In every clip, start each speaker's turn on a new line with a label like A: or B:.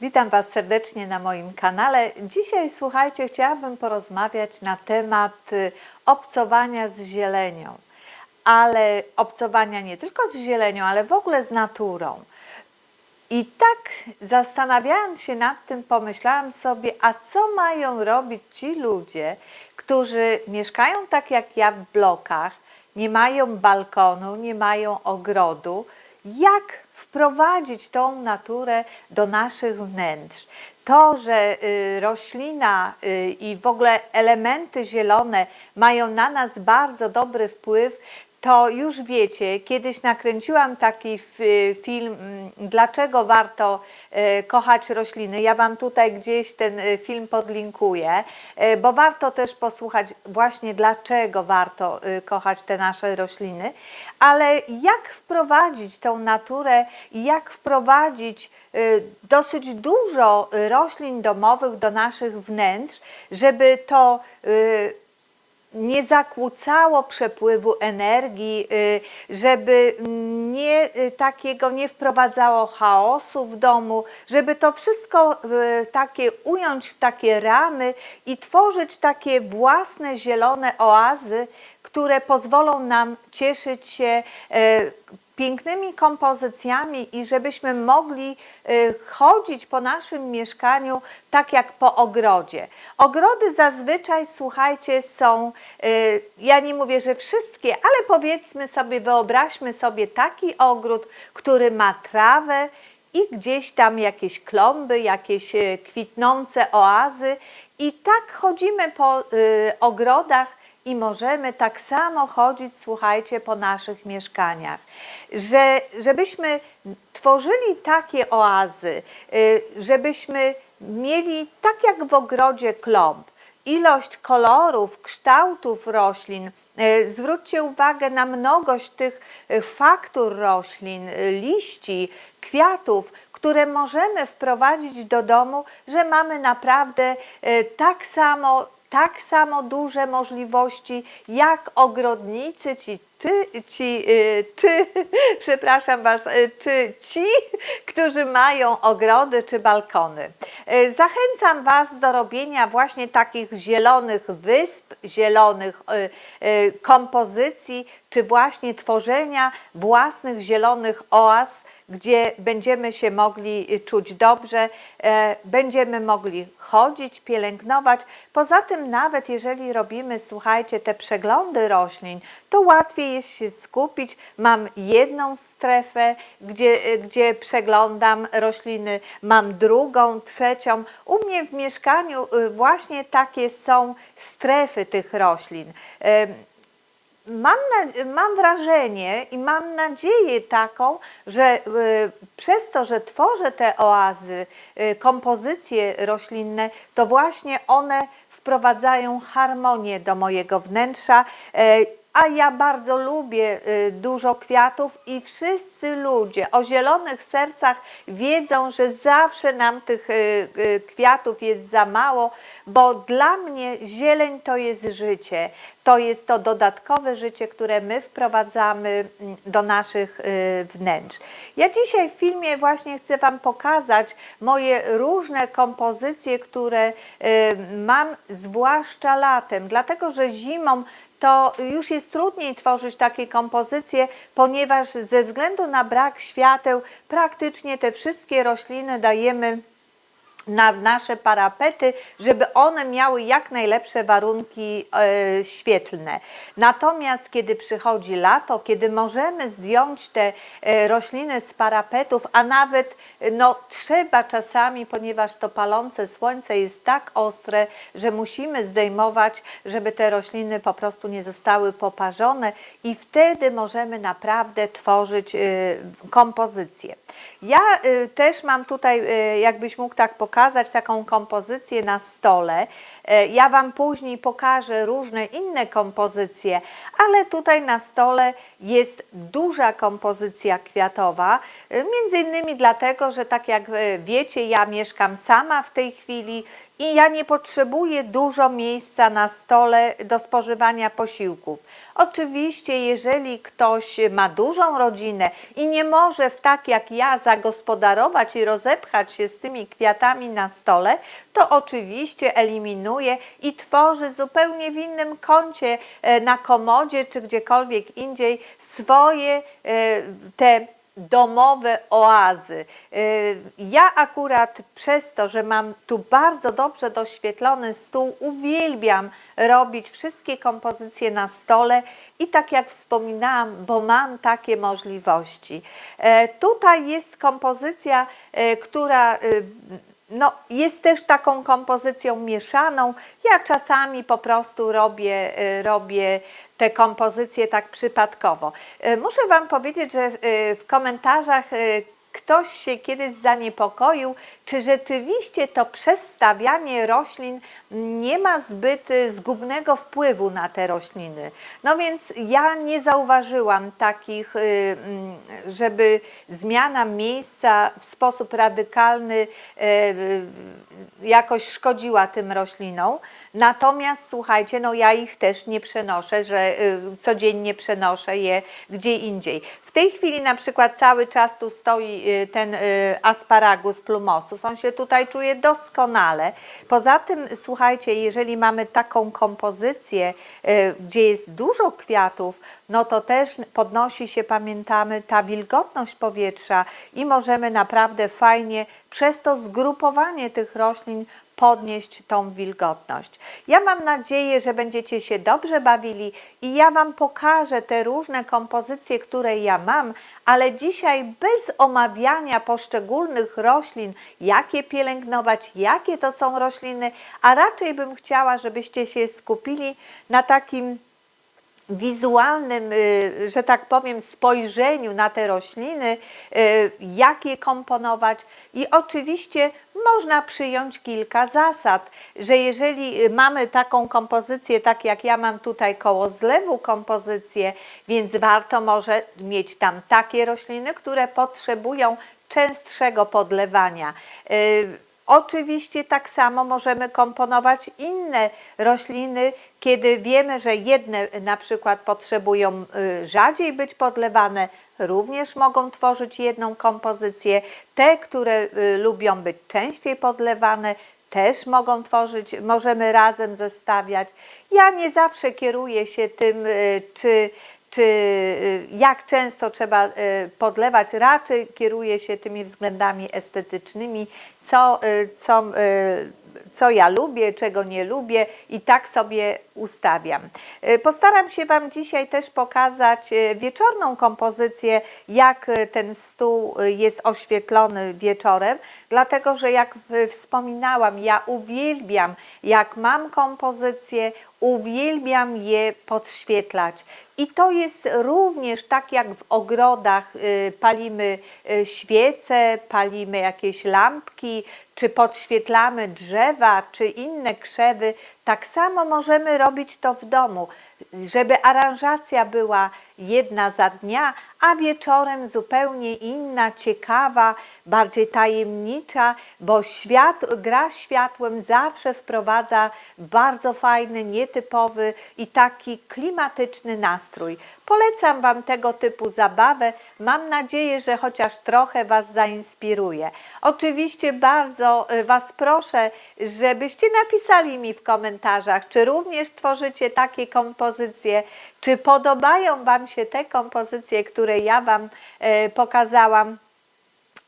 A: Witam Was serdecznie na moim kanale. Dzisiaj, słuchajcie, chciałabym porozmawiać na temat y, obcowania z zielenią, ale obcowania nie tylko z zielenią, ale w ogóle z naturą. I tak zastanawiając się nad tym, pomyślałam sobie, a co mają robić ci ludzie, którzy mieszkają tak jak ja w blokach, nie mają balkonu, nie mają ogrodu, jak wprowadzić tą naturę do naszych wnętrz. To, że y, roślina y, i w ogóle elementy zielone mają na nas bardzo dobry wpływ, to już wiecie, kiedyś nakręciłam taki film, mm, dlaczego warto e, kochać rośliny. Ja Wam tutaj gdzieś ten e, film podlinkuję, e, bo warto też posłuchać właśnie dlaczego warto kochać te nasze rośliny, ale jak wprowadzić tą naturę i jak wprowadzić dosyć dużo roślin domowych do naszych wnętrz, żeby to nie zakłócało przepływu energii, y, żeby nie y, takiego nie wprowadzało chaosu w domu, żeby to wszystko y, takie ująć w takie ramy i tworzyć takie własne zielone oazy, które pozwolą nam cieszyć się pięknymi kompozycjami i żebyśmy mogli y, chodzić po naszym mieszkaniu tak jak po ogrodzie. Ogrody zazwyczaj, słuchajcie, są, y, ja nie mówię, że wszystkie, ale powiedzmy sobie, wyobraźmy sobie taki ogród, który ma trawę i gdzieś tam jakieś klomby, jakieś y, kwitnące oazy i tak chodzimy po ogrodach i możemy tak samo chodzić, słuchajcie, po naszych mieszkaniach. Że, żebyśmy tworzyli takie oazy, y, żebyśmy mieli tak jak w ogrodzie klomb, ilość kolorów, kształtów roślin. Y, Zwróćcie uwagę na mnogość tych y, faktur roślin, liści, kwiatów, które możemy wprowadzić do domu, że mamy naprawdę tak samo tak samo duże możliwości jak ogrodnicy, ci ty, ci, czy, przepraszam Was, y, czy ci, którzy mają ogrody czy balkony. Y, Zachęcam Was do robienia właśnie takich zielonych wysp, zielonych y, kompozycji, czy właśnie tworzenia własnych zielonych oaz, gdzie będziemy się mogli y, czuć dobrze, e, będziemy mogli chodzić, pielęgnować. Poza tym, nawet jeżeli robimy, słuchajcie, te przeglądy roślin, to łatwiej jest się skupić. Mam jedną strefę, gdzie, y, gdzie przeglądam rośliny, mam drugą, trzecią. U mnie w mieszkaniu y, właśnie takie są strefy tych roślin. Mam, na, mam wrażenie i mam nadzieję taką, że y, przez to, że tworzę te oazy, y, kompozycje roślinne, to właśnie one wprowadzają harmonię do mojego wnętrza. E, a ja bardzo lubię y, dużo kwiatów i wszyscy ludzie o zielonych sercach wiedzą, że zawsze nam tych y, y, kwiatów jest za mało, bo dla mnie zieleń to jest życie. To jest to dodatkowe życie, które my wprowadzamy mm, do naszych wnętrz. Ja dzisiaj w filmie właśnie chcę Wam pokazać moje różne kompozycje, które mam zwłaszcza latem, dlatego że zimą to już jest trudniej tworzyć takie kompozycje, ponieważ ze względu na brak świateł praktycznie te wszystkie rośliny dajemy na nasze parapety, żeby one miały jak najlepsze warunki e, świetlne. Natomiast kiedy przychodzi lato, kiedy możemy zdjąć te e, rośliny z parapetów, a nawet no, trzeba czasami, ponieważ to palące słońce jest tak ostre, że musimy zdejmować, żeby te rośliny po prostu nie zostały poparzone i wtedy możemy naprawdę tworzyć e, kompozycję. Ja też mam tutaj, jakbyś mógł tak pokazać, taką kompozycję na stole. E, Ja Wam później pokażę różne inne kompozycje, ale tutaj na stole jest duża kompozycja kwiatowa, e, między innymi dlatego, że tak jak e, wiecie, ja mieszkam sama w tej chwili i ja nie potrzebuję dużo miejsca na stole do spożywania posiłków. Oczywiście, jeżeli ktoś ma dużą rodzinę i nie może w tak jak ja zagospodarować i rozepchać się z tymi kwiatami na stole, to oczywiście eliminuje i tworzy zupełnie w innym kącie e, na komodzie czy gdziekolwiek indziej swoje e, te domowe oazy. Y, Ja akurat przez to, że mam tu bardzo dobrze doświetlony stół, uwielbiam robić wszystkie kompozycje na stole i tak jak wspominałam, bo mam takie możliwości. E, Tutaj jest kompozycja, e, która y, no, jest też taką kompozycją mieszaną. Ja czasami po prostu robię, y, robię te kompozycje tak przypadkowo. Y, Muszę Wam powiedzieć, że y, w komentarzach y, ktoś się kiedyś zaniepokoił, czy rzeczywiście to przestawianie roślin nie ma zbyt zgubnego wpływu na te rośliny. No więc ja nie zauważyłam takich, żeby zmiana miejsca w sposób radykalny jakoś szkodziła tym roślinom. Natomiast słuchajcie, no ja ich też nie przenoszę, że y, codziennie przenoszę je gdzie indziej. W tej chwili na przykład cały czas tu stoi y, ten y, asparagus plumosus. On się tutaj czuje doskonale. Poza tym, słuchajcie, jeżeli mamy taką kompozycję, gdzie jest dużo kwiatów, no to też podnosi się, pamiętamy, ta wilgotność powietrza i możemy naprawdę fajnie przez to zgrupowanie tych roślin podnieść tą wilgotność. Ja mam nadzieję, że będziecie się dobrze bawili i ja Wam pokażę te różne kompozycje, które ja mam, ale dzisiaj bez omawiania poszczególnych roślin, jakie pielęgnować, jakie to są rośliny, a raczej bym chciała, żebyście się skupili na takim wizualnym, y, że tak powiem, spojrzeniu na te rośliny, y, jak je komponować i oczywiście można przyjąć kilka zasad, że jeżeli mamy taką kompozycję, tak jak ja mam tutaj koło zlewu kompozycję, więc warto może mieć tam takie rośliny, które potrzebują częstszego podlewania. Y, Oczywiście tak samo możemy komponować inne rośliny, kiedy wiemy, że jedne na przykład potrzebują y, rzadziej być podlewane, również mogą tworzyć jedną kompozycję. Te, które y, lubią być częściej podlewane, też mogą tworzyć, możemy razem zestawiać. Ja nie zawsze kieruję się tym, y, czy czy y, jak często trzeba podlewać, raczej kieruję się tymi względami estetycznymi, co, co, co ja lubię, czego nie lubię i tak sobie ustawiam. Postaram się Wam dzisiaj też pokazać wieczorną kompozycję, jak ten stół jest oświetlony wieczorem, dlatego że jak wspominałam, ja uwielbiam, jak mam kompozycję, uwielbiam je podświetlać. I to jest również tak jak w ogrodach y, palimy y, świece, palimy jakieś lampki, czy podświetlamy drzewa, czy inne krzewy, tak samo możemy robić to w domu, żeby aranżacja była jedna za dnia, a wieczorem zupełnie inna, ciekawa, bardziej tajemnicza, bo świat, gra światłem zawsze wprowadza bardzo fajny, nietypowy i taki klimatyczny nastrój. Polecam Wam tego typu zabawę. Mam nadzieję, że chociaż trochę Was zainspiruje. Oczywiście bardzo y, Was proszę, żebyście napisali mi w komentarzach, czy również tworzycie takie kompozycje, czy podobają Wam się te kompozycje, które ja Wam e, pokazałam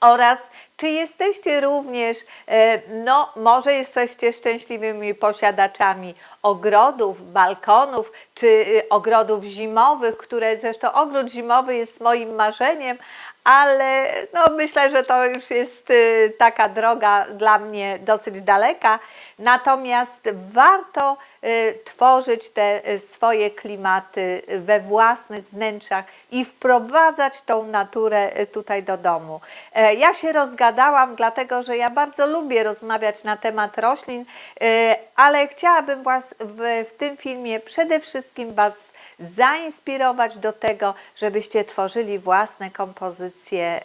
A: oraz czy jesteście również, e, no może jesteście szczęśliwymi posiadaczami ogrodów, balkonów, czy y, ogrodów zimowych, które zresztą ogród zimowy jest moim marzeniem, ale no myślę, że to już jest taka droga dla mnie dosyć daleka. Natomiast warto y, tworzyć te y, swoje klimaty we własnych wnętrzach i wprowadzać tą naturę y, tutaj do domu. E, Ja się rozgadałam, dlatego że ja bardzo lubię rozmawiać na temat roślin, ale chciałabym w, tym filmie przede wszystkim Was zainspirować do tego, żebyście tworzyli własne kompozycje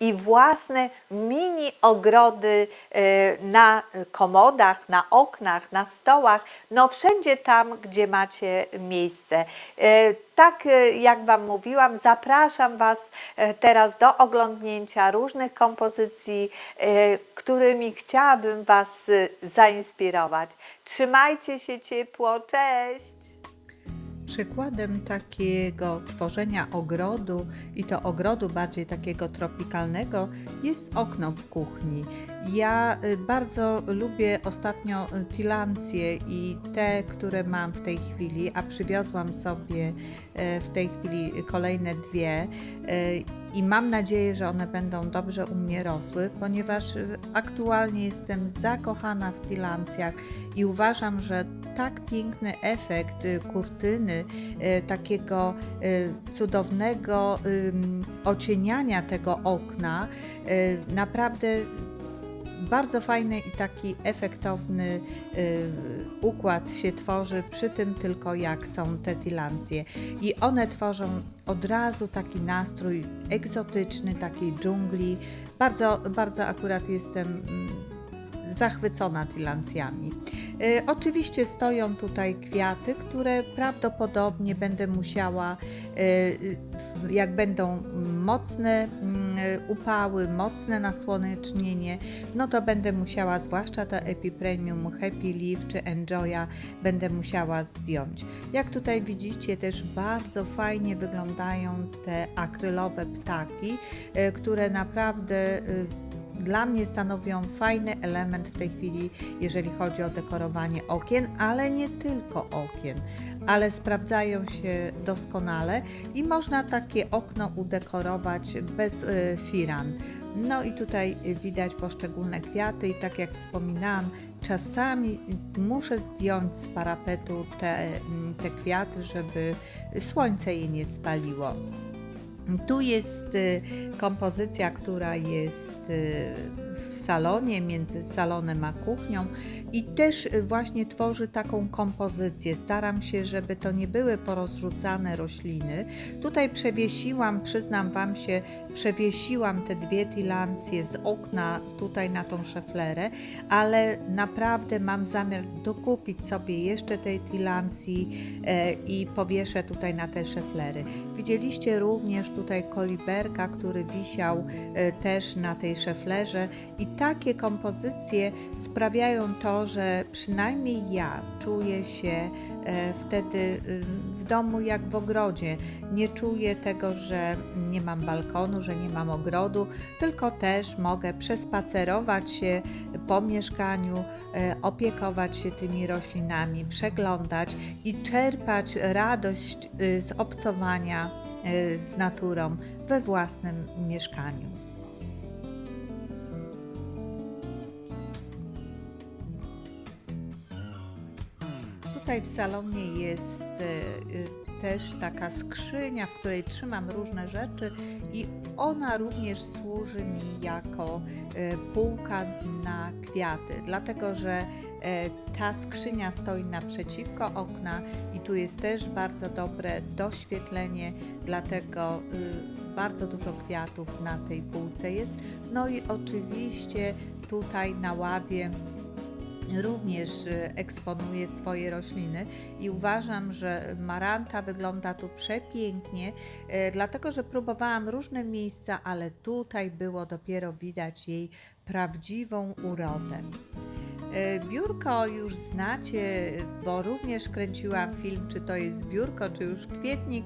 A: i własne mini ogrody y, na komodach, na oknach, na stołach, no wszędzie tam, gdzie macie miejsce. Y, Tak y, jak Wam mówiłam, zapraszam Was teraz do oglądnięcia różnych kompozycji, którymi chciałabym Was zainspirować. Trzymajcie się ciepło, cześć!
B: Przykładem takiego tworzenia ogrodu i to ogrodu bardziej takiego tropikalnego jest okno w kuchni. Ja y, bardzo lubię ostatnio y, tilancje i te, które mam w tej chwili, a przywiozłam sobie e, w tej chwili kolejne dwie i mam nadzieję, że one będą dobrze u mnie rosły, ponieważ aktualnie jestem zakochana w tilancjach i uważam, że tak piękny efekt y, kurtyny, y, takiego y, cudownego ocieniania tego okna, naprawdę bardzo fajny i taki efektowny y, układ się tworzy przy tym tylko jak są te tilancje i one tworzą od razu taki nastrój egzotyczny, takiej dżungli. Bardzo, bardzo akurat jestem mm, zachwycona tilancjami. Y, Oczywiście stoją tutaj kwiaty, które prawdopodobnie będę musiała, w- jak będą mocne mm, upały, mocne nasłonecznienie, no to będę musiała, zwłaszcza to Epipremium Happy Leaf czy Enjoya, będę musiała zdjąć. Jak tutaj widzicie, też bardzo fajnie wyglądają te akrylowe ptaki, y, które naprawdę dla mnie stanowią fajny element w tej chwili, jeżeli chodzi o dekorowanie okien, ale nie tylko okien, ale sprawdzają się doskonale i można takie okno udekorować bez y, firan. No i tutaj widać poszczególne kwiaty i tak jak wspominałam, czasami muszę zdjąć z parapetu te, te kwiaty, żeby słońce je nie spaliło. Tu jest y, kompozycja, która jest y, w salonie, między salonem a kuchnią i też właśnie tworzy taką kompozycję. Staram się, żeby to nie były porozrzucane rośliny. Tutaj przewiesiłam, przyznam Wam się, przewiesiłam te dwie tilancje z okna tutaj na tą szeflerę, ale naprawdę mam zamiar dokupić sobie jeszcze tej tilancji e, i powieszę tutaj na te szeflery. Widzieliście również tutaj koliberka, który wisiał e, też na tej szeflerze i takie kompozycje sprawiają to, że przynajmniej ja czuję się e, wtedy y, w domu jak w ogrodzie. Nie czuję tego, że nie mam balkonu, że nie mam ogrodu, tylko też mogę przespacerować się po mieszkaniu, e, opiekować się tymi roślinami, przeglądać i czerpać radość y, z obcowania y, z naturą we własnym mieszkaniu. Tutaj w salonie jest e, e, też taka skrzynia, w której trzymam różne rzeczy i ona również służy mi jako e, półka na kwiaty, dlatego że ta skrzynia stoi naprzeciwko okna i tu jest też bardzo dobre doświetlenie, dlatego bardzo dużo kwiatów na tej półce jest. No i oczywiście tutaj na ławie również y, eksponuje swoje rośliny i uważam, że maranta wygląda tu przepięknie, e, dlatego że próbowałam różne miejsca, ale tutaj było dopiero widać jej prawdziwą urodę. E, Biurko już znacie, bo również kręciłam film, czy to jest biurko, czy już kwietnik.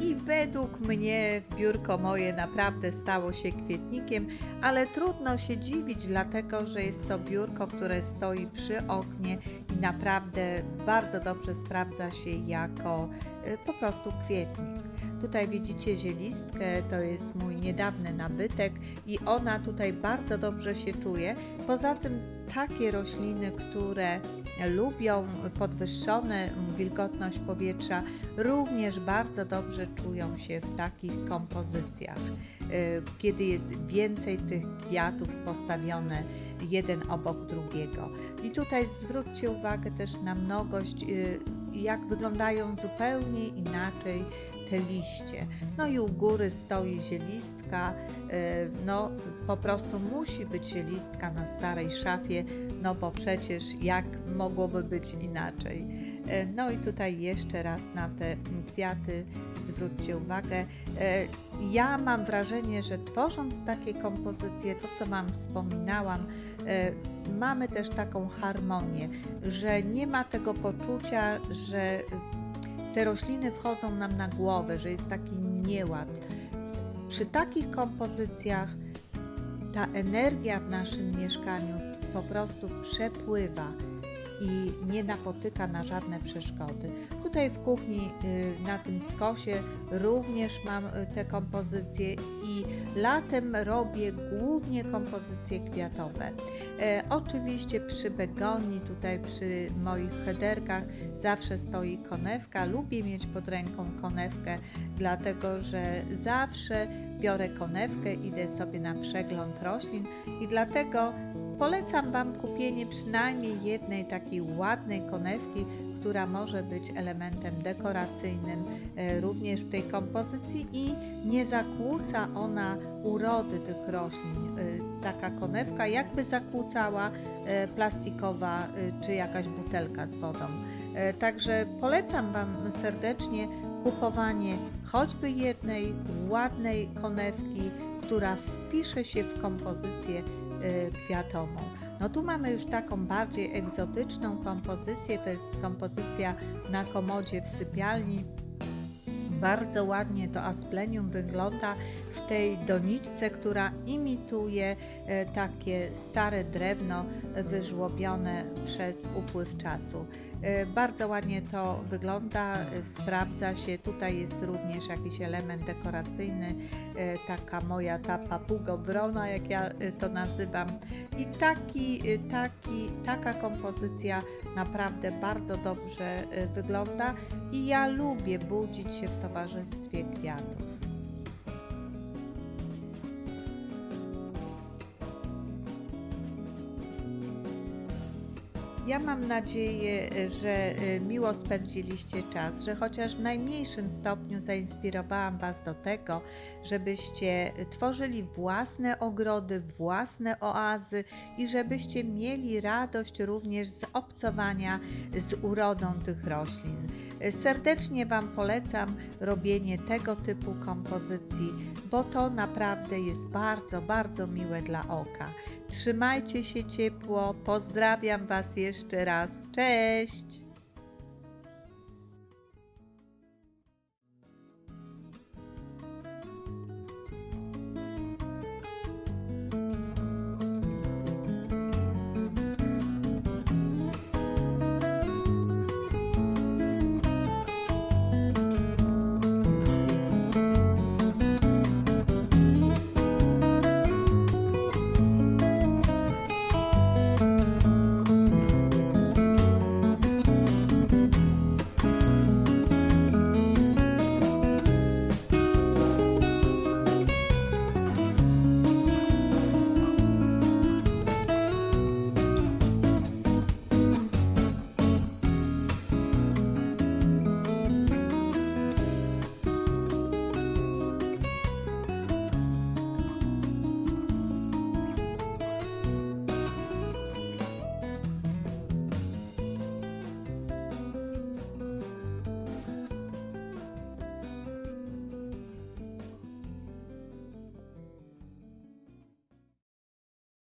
B: I według mnie biurko moje naprawdę stało się kwietnikiem, ale trudno się dziwić, dlatego że jest to biurko, które stoi przy oknie i naprawdę bardzo dobrze sprawdza się jako po prostu kwietnik. Tutaj widzicie zielistkę, to jest mój niedawny nabytek i ona tutaj bardzo dobrze się czuje. Poza tym takie rośliny, które lubią podwyższoną wilgotność powietrza, również bardzo dobrze czują się w takich kompozycjach, y, kiedy jest więcej tych kwiatów postawione jeden obok drugiego. I tutaj zwróćcie uwagę też na mnogość, y, jak wyglądają zupełnie inaczej te liście. No i u góry stoi zielistka, y, no po prostu musi być zielistka na starej szafie, no bo przecież jak mogłoby być inaczej. E, No i tutaj jeszcze raz na te kwiaty zwróćcie uwagę. E, Ja mam wrażenie, że tworząc takie kompozycje, to co Wam wspominałam, mamy też taką harmonię, że nie ma tego poczucia, że te rośliny wchodzą nam na głowę, że jest taki nieład. Przy takich kompozycjach ta energia w naszym mieszkaniu po prostu przepływa i nie napotyka na żadne przeszkody. Tutaj w kuchni y, na tym skosie również mam y, te kompozycje i latem robię głównie kompozycje kwiatowe. E, oczywiście przy begonii, tutaj przy moich hederkach zawsze stoi konewka. Lubię mieć pod ręką konewkę, dlatego że zawsze biorę konewkę, idę sobie na przegląd roślin i dlatego Polecam Wam kupienie przynajmniej jednej takiej ładnej konewki, która może być elementem dekoracyjnym e, również w tej kompozycji i nie zakłóca ona urody tych roślin. E, Taka konewka jakby zakłócała e, plastikowa czy jakaś butelka z wodą. Także polecam Wam serdecznie kupowanie choćby jednej ładnej konewki, która wpisze się w kompozycję kwiatową. No tu mamy już taką bardziej egzotyczną kompozycję, to jest kompozycja na komodzie w sypialni. Bardzo ładnie to asplenium wygląda w tej doniczce, która imituje e, takie stare drewno wyżłobione przez upływ czasu. E, Bardzo ładnie to wygląda, e, sprawdza się. Tutaj jest również jakiś element dekoracyjny, e, taka moja ta papugowrona, jak ja to nazywam. I taki, taki, taka kompozycja naprawdę bardzo dobrze wygląda i ja lubię budzić się w towarzystwie kwiatów. Ja mam nadzieję, że y, miło spędziliście czas, że chociaż w najmniejszym stopniu zainspirowałam Was do tego, żebyście tworzyli własne ogrody, własne oazy i żebyście mieli radość również z obcowania z urodą tych roślin. Serdecznie Wam polecam robienie tego typu kompozycji, bo to naprawdę jest bardzo, bardzo miłe dla oka. Trzymajcie się ciepło, pozdrawiam Was jeszcze raz. Cześć!